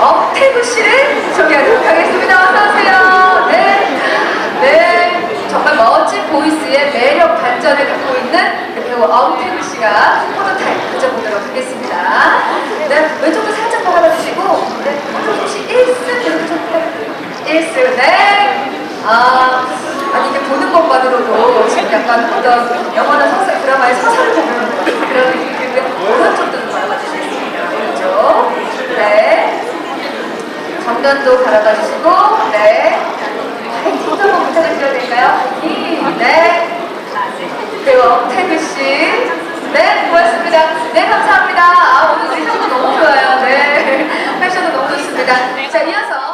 엄태구 씨를 소개하도록 하겠습니다. 어서오세요. 네. 네. 정말 멋진 보이스의 매력 반전을 갖고 있는 배우 엄태구 씨가 포토타임 가져보도록 하겠습니다. 네. 왼쪽도 살짝 바라봐주시고, 네. 혹시 1승 이렇게 좀 1승, 네. 아, 아니, 이게 보는 것만으로도 지금 약간 어떤 영화나 서사, 드라마의 서사를 보는 그런 느낌인데, 오른쪽도 좀 바라봐주시겠습니다. 오른쪽. 네. 정면도 바라봐 주시고, 네. 파이팅 한번 부탁을 드려도 될까요? 네. 그리고 엄태구 씨. 네, 고맙습니다. 네, 감사합니다. 아, 오늘 의상도 너무 좋아요. 네. 패션도 너무 좋습니다. 자, 이어서